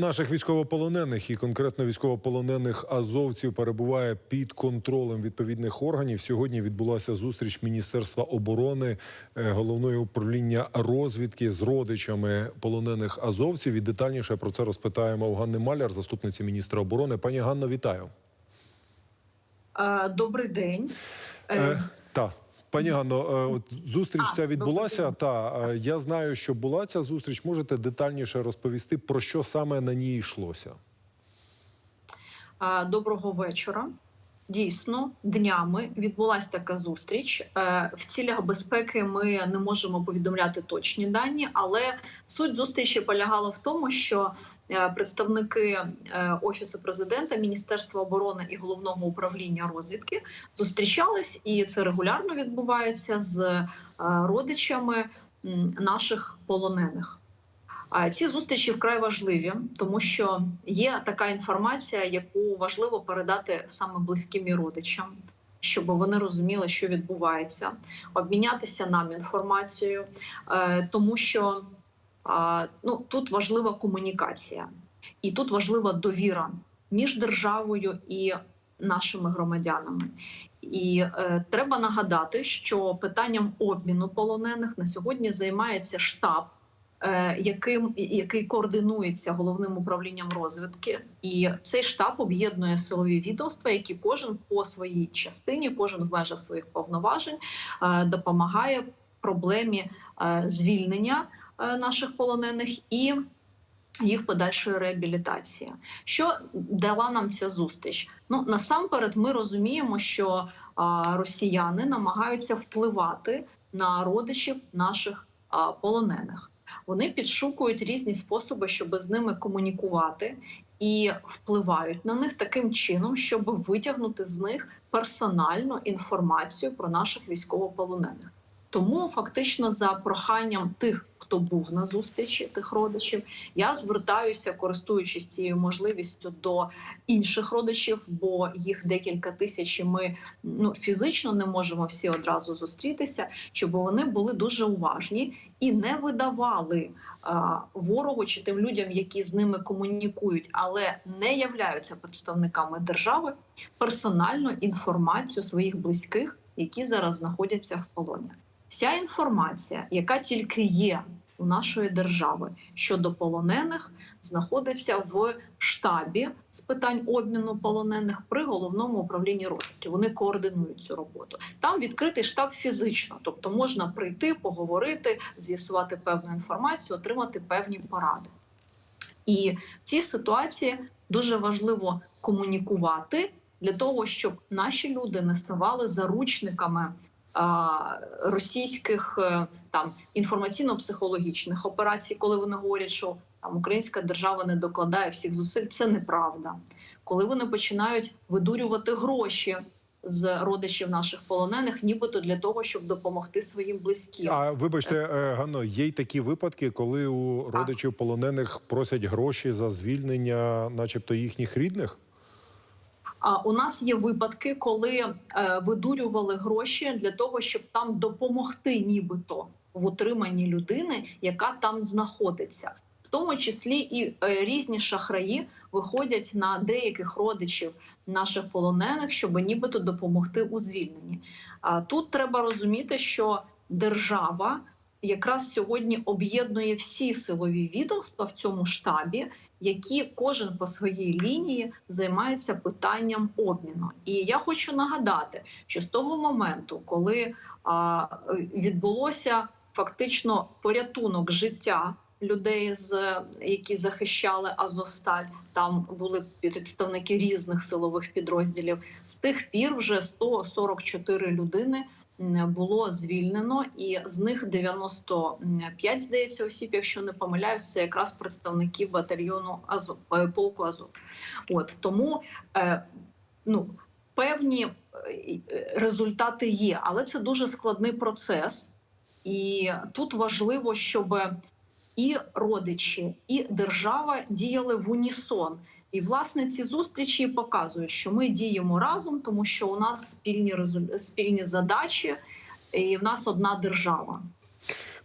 Наших військовополонених і конкретно військовополонених азовців перебуває під контролем відповідних органів. Сьогодні відбулася зустріч Міністерства оборони, е, головного управління розвідки з родичами полонених азовців. І детальніше про це розпитаємо у Ганни Маляр, заступниці міністра оборони. Пані Ганно, вітаю. Е, Добрий день. Е, Е, та пані Ганно, е, от зустріч А, ця відбулася. Та е, я знаю, що була ця зустріч. Можете детальніше розповісти про що саме на ній йшлося? Доброго вечора. Дійсно, днями відбулася така зустріч. Е, В цілях безпеки ми не можемо повідомляти точні дані, але суть зустрічі полягала в тому, що е, представники е, офісу президента, міністерства оборони і головного управління розвідки зустрічались, і це регулярно відбувається з родичами наших полонених. Ці зустрічі вкрай важливі, тому що є така інформація, яку важливо передати саме близьким і родичам, щоб вони розуміли, що відбувається, обмінятися нам інформацією, е, тому що ну, тут важлива комунікація, і тут важлива довіра між державою і нашими громадянами. І е, треба нагадати, що питанням обміну полонених на сьогодні займається штаб яким який координується головним управлінням розвідки, і цей штаб об'єднує силові відомства, які кожен по своїй частині, кожен в межах своїх повноважень е, допомагає проблемі е, звільнення е, наших полонених і. Їх подальшої реабілітації. Що дала нам ця зустріч? Ну насамперед, ми розуміємо, що росіяни намагаються впливати на родичів наших полонених. Вони підшукують різні способи, щоб з ними комунікувати, і впливають на них таким чином, щоб витягнути з них персональну інформацію про наших військовополонених. Тому фактично за проханням тих, хто був на зустрічі тих родичів, я звертаюся, користуючись цією можливістю до інших родичів, бо їх декілька тисяч. і Ми ну фізично не можемо всі одразу зустрітися, щоб вони були дуже уважні і не видавали а, ворогу чи тим людям, які з ними комунікують, але не являються представниками держави, персональну інформацію своїх близьких, які зараз знаходяться в полоні. Вся інформація, яка тільки є у нашої держави щодо полонених, знаходиться в штабі з питань обміну полонених при головному управлінні розвідки. Вони координують цю роботу. Там відкритий штаб фізично, тобто можна прийти, поговорити, з'ясувати певну інформацію, отримати певні поради. І в цій ситуації дуже важливо комунікувати для того, щоб наші люди не ставали заручниками російських е, там інформаційно-психологічних операцій, коли вони говорять, що там українська держава не докладає всіх зусиль. Це неправда. Коли вони починають видурювати гроші з родичів наших полонених, нібито для того, щоб допомогти своїм близьким. А вибачте, е, Ганно, є й такі випадки, коли у родичів полонених просять гроші за звільнення, начебто їхніх рідних. А у нас є випадки, коли е, видурювали гроші для того, щоб там допомогти, нібито в утриманні людини, яка там знаходиться. В тому числі і е, різні шахраї виходять на деяких родичів наших полонених, щоб нібито допомогти у звільненні. А тут треба розуміти, що держава якраз сьогодні об'єднує всі силові відомства в цьому штабі, які кожен по своїй лінії займається питанням обміну. І я хочу нагадати, що з того моменту, коли а, відбулося фактично порятунок життя людей, з які захищали Азовсталь, там були представники різних силових підрозділів. З тих пір вже 144 людини було звільнено, і з них 95, здається, осіб, якщо не помиляюсь, це якраз представники батальйону Азов е, полку Азов. От тому е, ну певні е, результати є, але це дуже складний процес, і тут важливо, щоб і родичі, і держава діяли в унісон. І власне ці зустрічі показують, що ми діємо разом, тому що у нас спільні спільні задачі, і в нас одна держава.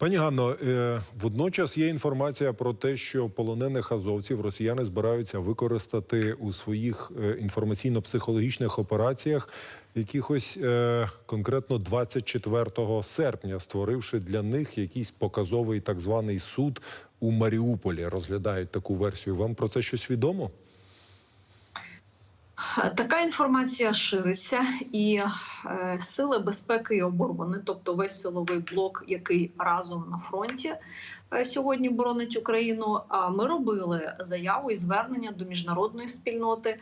Пані Ганно, е, водночас є інформація про те, що полонених азовців росіяни збираються використати у своїх е, інформаційно-психологічних операціях якихось е, конкретно 24 серпня, створивши для них якийсь показовий так званий суд у Маріуполі. Розглядають таку версію. Вам про це щось відомо? Така інформація шириться, і е, сили безпеки і оборони, тобто весь силовий блок, який разом на фронті е, сьогодні боронить Україну. Ми робили заяву і звернення до міжнародної спільноти,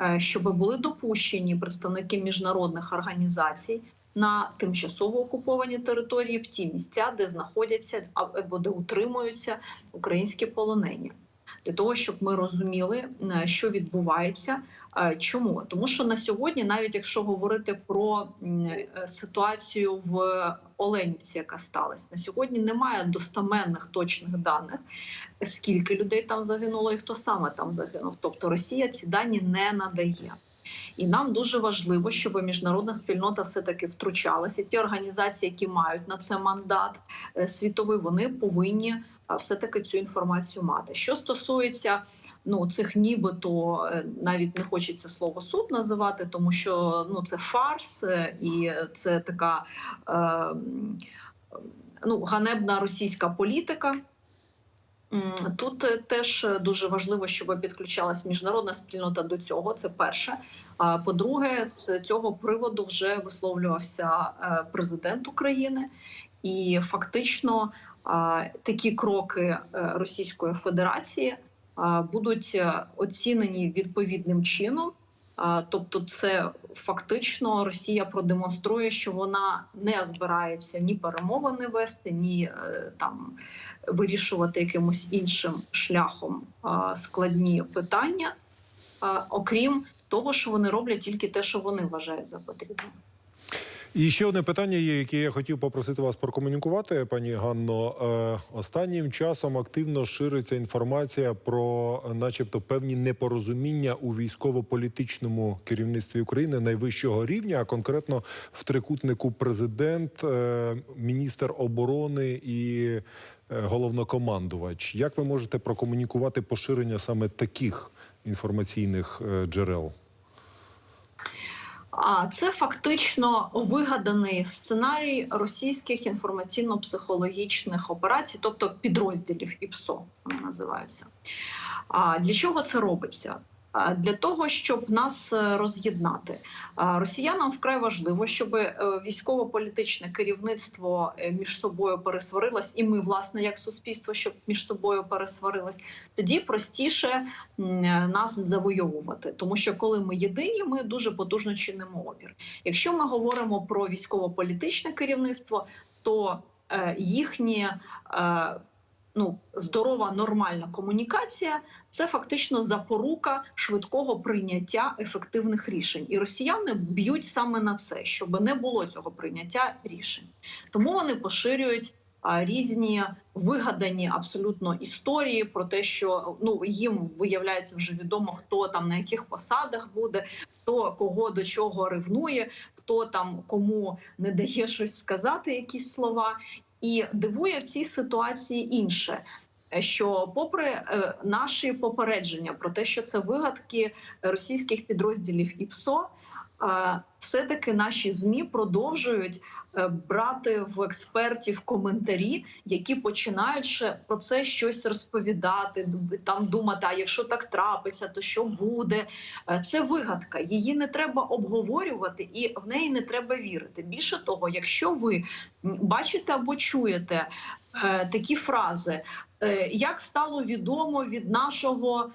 е, щоб були допущені представники міжнародних організацій. На тимчасово окуповані території в ті місця, де знаходяться або де утримуються українські полонені, для того, щоб ми розуміли, що відбувається, Чому? Тому що на сьогодні, навіть якщо говорити про е, ситуацію в Оленівці, яка сталася, на сьогодні немає достаменних точних даних, скільки людей там загинуло і хто саме там загинув. Тобто Росія ці дані не надає. І нам дуже важливо, щоб міжнародна спільнота все таки втручалася. Ті організації, які мають на це мандат е, світовий, вони повинні все таки цю інформацію мати. Що стосується ну цих, нібито е, навіть не хочеться слово суд називати, тому що ну це фарс е, і це така е, ну ганебна російська політика. Тут е, теж дуже важливо, щоб підключалась міжнародна спільнота до цього. Це перше. А по-друге, з цього приводу вже висловлювався президент України, і фактично такі кроки е, Російської Федерації будуть е, оцінені відповідним чином. Тобто, це фактично Росія продемонструє, що вона не збирається ні перемовини вести, ні е, там вирішувати якимось іншим шляхом складні питання, окрім того, що вони роблять тільки те, що вони вважають за потрібне. І ще одне питання є, яке я хотів попросити вас прокомунікувати, пані Ганно. Е, Останнім часом активно шириться інформація про, е, начебто, певні непорозуміння у військово-політичному керівництві України найвищого рівня, а конкретно в трикутнику президент, е, міністр оборони і головнокомандувач. Як ви можете прокомунікувати поширення саме таких інформаційних джерел? А це фактично вигаданий сценарій російських інформаційно-психологічних операцій, тобто підрозділів ІПСО вони називаються. А для чого це робиться? Для того щоб нас е, роз'єднати, росіянам вкрай важливо, щоб е, військово-політичне керівництво е, між собою пересварилось, і ми, власне, як суспільство, щоб між собою пересварилось, тоді простіше нас завойовувати, тому що коли ми єдині, ми дуже потужно чинимо опір. Якщо ми говоримо про військово-політичне керівництво, то їхнє ну здорова нормальна комунікація це фактично запорука швидкого прийняття ефективних рішень, і росіяни б'ють саме на це, щоб не було цього прийняття рішень. Тому вони поширюють різні вигадані абсолютно історії про те, що ну їм виявляється вже відомо, хто там на яких посадах буде, хто кого до чого ревнує, хто там кому не дає щось сказати, якісь слова. І дивує в цій ситуації інше. Що, попри е, наші попередження про те, що це вигадки російських підрозділів ІПСО, все-таки наші змі продовжують е, брати в експертів коментарі, які починають ще про це щось розповідати, там думати, а якщо так трапиться, то що буде? Е, Це вигадка, її не треба обговорювати, і в неї не треба вірити. Більше того, якщо ви бачите або чуєте е, такі фрази, як стало відомо від нашого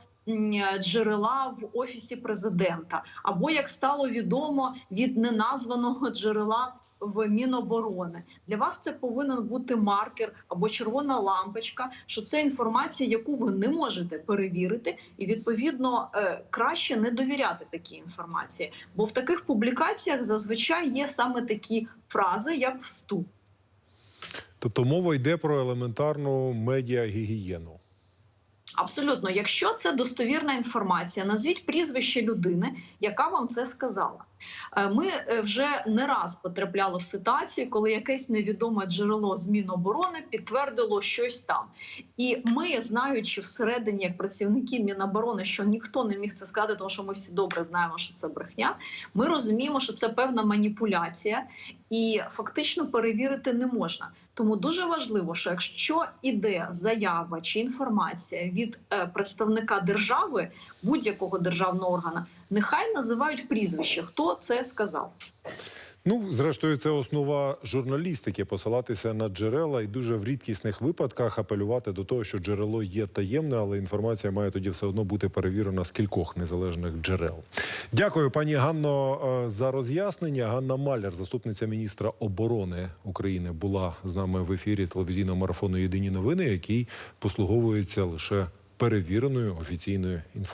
джерела в офісі президента, або як стало відомо від неназваного джерела в Міноборони для вас це повинен бути маркер або червона лампочка, що це інформація, яку ви не можете перевірити, і відповідно е, краще не довіряти такій інформації. Бо в таких публікаціях зазвичай є саме такі фрази, як вступ. Тобто мова йде про елементарну медіагігієну. Абсолютно, якщо це достовірна інформація, назвіть прізвище людини, яка вам це сказала. Е, Ми е, вже не раз потрапляли в ситуацію, коли якесь невідоме джерело з Міноборони підтвердило щось там. І ми, знаючи всередині як працівники Міноборони, що ніхто не міг це сказати, тому що ми всі добре знаємо, що це брехня. Ми розуміємо, що це певна маніпуляція, і фактично перевірити не можна. Тому дуже важливо, що якщо іде заява чи інформація від е, представника держави, будь-якого державного органа, нехай називають прізвище, хто це сказав. Ну, зрештою, це основа журналістики посилатися на джерела і дуже в рідкісних випадках апелювати до того, що джерело є таємне, але інформація має тоді все одно бути перевірена з кількох незалежних джерел. Дякую, пані Ганно, е, за роз'яснення. Ганна Маляр, заступниця міністра оборони України, була з нами в ефірі телевізійного марафону Єдині новини, який послуговується лише перевіреною офіційною інформацією.